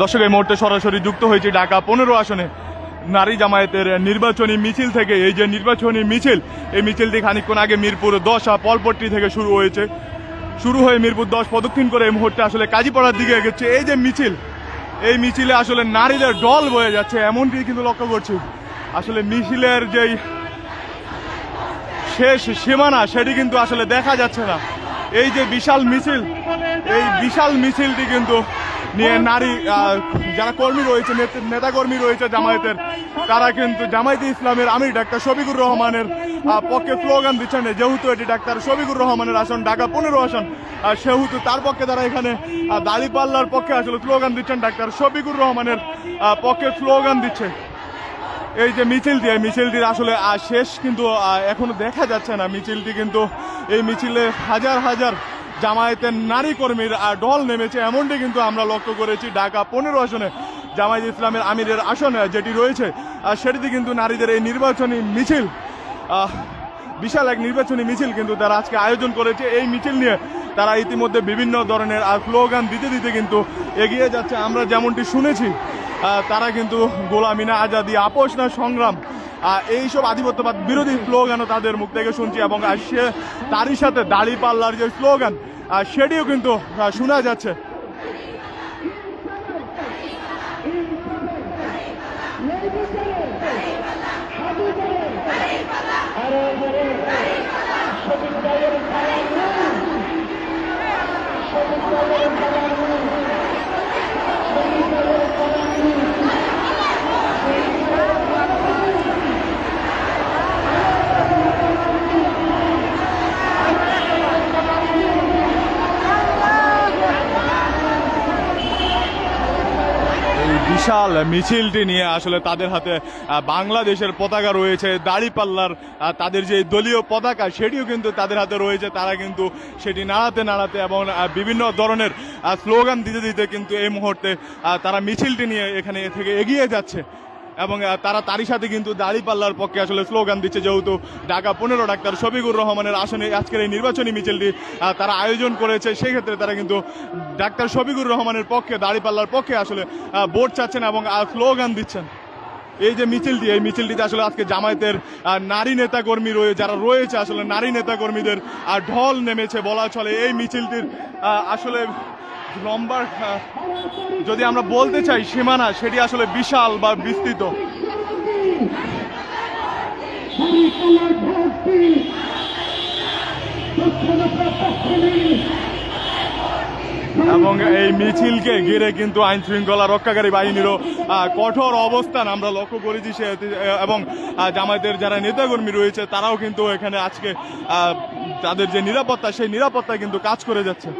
দর্শক এই মুহূর্তে সরাসরি যুক্ত হয়েছে ঢাকা পনেরো আসনে নারী জামায়াতের নির্বাচনী মিছিল থেকে। এই যে নির্বাচনী মিছিল, এই মিছিলটি খানিকক্ষণ আগে মিরপুর দশ পলপট্টি থেকে শুরু হয়েছে। শুরু হয়ে মিরপুর দশ প্রদক্ষিণ করে এই মুহূর্তে আসলে কাজীপাড়ার দিকে এগেছে এই যে মিছিল, এই মিছিলে আসলে নারীদের ডল বয়ে যাচ্ছে এমনটি কিন্তু লক্ষ্য করছি। আসলে মিছিলের যেই শেষ সীমানা, সেটি কিন্তু আসলে দেখা যাচ্ছে না। এই যে বিশাল মিছিল, এই বিশাল মিছিলটি কিন্তু নিয়ে নারী যারা কর্মী রয়েছে, নেত- নেতাকর্মী রয়েছে জামায়াতের, তারা কিন্তু জামায়াতে ইসলামের আমির ডাক্তার শফিকুর রহমানের পক্ষে স্লোগান দিচ্ছেন যেহেতু এটি ডাক্তার শফিকুর রহমানের আসন, ঢাকা পনেরো আসন সেহেতু তার পক্ষে তারা এখানে দাড়িপাল্লার পক্ষে আসলে স্লোগান দিচ্ছেন ডাক্তার শফিকুর রহমানের পক্ষে স্লোগান দিচ্ছে। এই যে মিছিলটি এই মিছিলটির আসলে শেষ কিন্তু এখনও দেখা যাচ্ছে না। মিছিলটি কিন্তু এই মিছিলে হাজার হাজার জামায়াতের নারী কর্মীর ঢল নেমেছে। এমনটি কিন্তু আমরা লক্ষ্য করেছি ঢাকা পনেরো আসনে জামায়াত ইসলামের আমিরের আসন যেটি রয়েছে। সেটিতে কিন্তু নারীদের এই নির্বাচনী মিছিল বিশাল এক নির্বাচনী মিছিল কিন্তু তারা আজকে আয়োজন করেছে। এই মিছিল নিয়ে তারা ইতিমধ্যে বিভিন্ন ধরনের আহ, স্লোগান দিতে দিতে কিন্তু এগিয়ে যাচ্ছে। আমরা যেমনটি শুনেছি তারা কিন্তু গোলামিনা আজাদি আপোষ না সংগ্রাম। এইসব আধিপত্যবাদ বিরোধী স্লোগানও তাদের মুখ থেকে শুনছি এবং সে তারই সাথে দাড়ি পাল্লার যে স্লোগান সেটিও কিন্তু শোনা যাচ্ছে। বিশাল মিছিলটি নিয়ে আসলে তাদের হাতে বাংলাদেশের পতাকা রয়েছে, দাড়িপাল্লার তাদের যে দলীয় পতাকা, সেটিও কিন্তু তাদের হাতে রয়েছে। তারা কিন্তু সেটি নাড়াতে নাড়াতে এবং বিভিন্ন ধরনের স্লোগান দিতে দিতে কিন্তু এই মুহূর্তে তারা মিছিলটি নিয়ে এখানে থেকে এগিয়ে যাচ্ছে। এবং তারা তারই সাথে কিন্তু দাড়িপাল্লার পক্ষে আসলে স্লোগান দিচ্ছে যেহেতু ঢাকা পনেরো ডাক্তার শফিকুর রহমানের আসনে আজকের এই নির্বাচনী মিছিলটি তারা আয়োজন করেছে। সেই ক্ষেত্রে তারা কিন্তু ডাক্তার শফিকুর রহমানের পক্ষে দাড়িপাল্লার পক্ষে আসলে ভোট চাচ্ছেন এবং স্লোগান দিচ্ছেন। এই যে মিছিলটি, এই মিছিলটিতে আসলে আজকে জামায়াতের নারী নেতাকর্মী রয়ে যারা রয়েছে, আসলে নারী নেতাকর্মীদের ঢল নেমেছে, বলা চলে। এই মিছিলটির আসলে লম্বা যদি আমরা বলতে চাই সীমানা, সেটি আসলে বিশাল বা বিস্তৃত। এবং এই মিছিলকে ঘিরে কিন্তু আইন শৃঙ্খলা রক্ষাকারী বাহিনীরও কঠোর অবস্থান আমরা লক্ষ্য করেছি সে, এবং জামায়াতের যারা নেতাকর্মী রয়েছে, তারাও কিন্তু এখানে আজকে তাদের যে নিরাপত্তা, সেই নিরাপত্তা কিন্তু কাজ করে যাচ্ছে।